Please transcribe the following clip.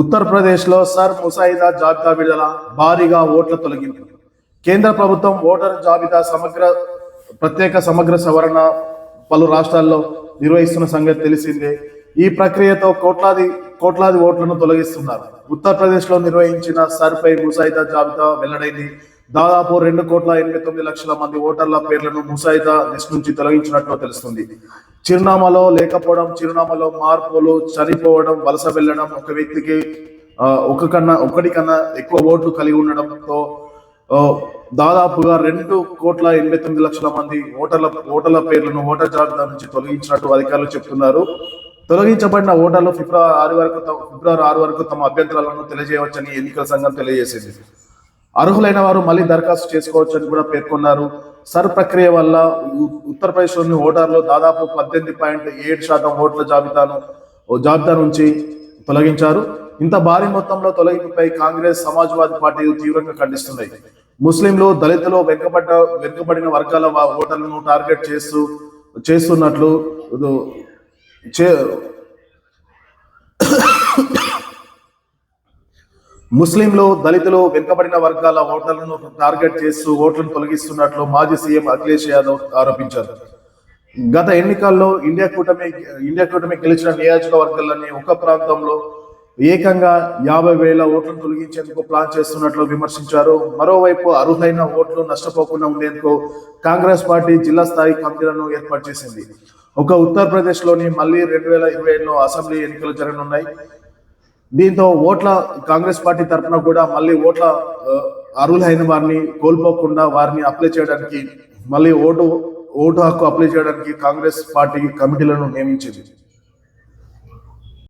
ఉత్తరప్రదేశ్లో సర్ ముసాయిదా జాబితా విడుదల భారీగా ఓట్ల తొలగింపు. కేంద్ర ప్రభుత్వం ఓటర్ జాబితా సమగ్ర ప్రత్యేక సమగ్ర సవరణ పలు రాష్ట్రాల్లో నిర్వహిస్తున్న సంగతి తెలిసిందే. ఈ ప్రక్రియతో కోట్లాది కోట్లాది ఓట్లను తొలగిస్తున్నారు. ఉత్తరప్రదేశ్లో నిర్వహించిన సర్పై ముసాయిదా జాబితా వెల్లడైంది. దాదాపు రెండు కోట్ల ఎనభై తొమ్మిది లక్షల మంది ఓటర్ల పేర్లను ముసాయిదా లిస్ట్ నుంచి తొలగించినట్లు తెలుస్తుంది. చిరునామాలో లేకపోవడం చిరునామాలో మార్పులు చనిపోవడం వలస వెళ్ళడం ఒక వ్యక్తికి ఒక కన్నా ఒకటి కన్నా ఎక్కువ ఓట్లు కలిగి ఉండడంతో దాదాపుగా రెండు కోట్ల ఎనభై తొమ్మిది లక్షల మంది ఓటర్ల ఓటర్ల పేర్లను ఓటర్ జాబితా నుంచి తొలగించినట్టు అధికారులు చెప్తున్నారు. తొలగించబడిన ఓటర్లు ఫిబ్రవరి ఆరు వరకు తమ- ఫిబ్రవరి ఆరు వరకు తమ అభ్యంతరాలను తెలియజేయవచ్చని ఎన్నికల సంఘం తెలియజేసింది. అర్హులైన వారు మళ్ళీ దరఖాస్తు చేసుకోవచ్చని కూడా పేర్కొన్నారు. సర్ ప్రక్రియ వల్ల ఉ- ఉత్తరప్రదేశ్లోని ఓటర్లు దాదాపు పద్దెనిమిది పాయింట్ ఏడు శాతం ఓట్ల జాబితాను ఓ జాబితా నుంచి తొలగించారు. ఇంత భారీ మొత్తంలో తొలగింపుపై కాంగ్రెస్ సమాజ్వాదీ పార్టీలు తీవ్రంగా ఖండిస్తున్నాయి. ముస్లింలు దళితులు వెనుకబడ్డ వెనుకబడిన వర్గాల ఓటర్లను టార్గెట్ చేస్తూ చేస్తున్నట్లు చే ముస్లింలు దళితులు వెనుకబడిన వర్గాల ఓటర్లను టార్గెట్ చేస్తూ ఓట్లను తొలగిస్తున్నట్లు మాజీ సీఎం అఖిలేష్ యాదవ్ ఆరోపించారు. గత ఎన్నికల్లో ఇండియా కూటమి ఇండియా కూటమి గెలిచిన నియోజకవర్గాలన్నీ ఒక ప్రాంతంలో ఏకంగా యాభై వేల ఓట్లను తొలగించేందుకు ప్లాన్ చేస్తున్నట్లు విమర్శించారు. మరోవైపు అర్హులైన ఓట్లు నష్టపోకుండా ఉండేందుకు కాంగ్రెస్ పార్టీ జిల్లా స్థాయి కమిటీలను ఏర్పాటు చేసింది. ఒక ఉత్తరప్రదేశ్లోని మళ్ళీ రెండు వేల ఇరవై ఏడులో అసెంబ్లీ ఎన్నికలు జరగనున్నాయి. దీంతో ఓట్ల కాంగ్రెస్ పార్టీ తరఫున కూడా మళ్ళీ ఓట్ల అర్హులైన వారిని కోల్పోకుండా వారిని అప్లై చేయడానికి మళ్ళీ ఓటు ఓటు హక్కు అప్లై చేయడానికి కాంగ్రెస్ పార్టీ కమిటీలను నియమించింది.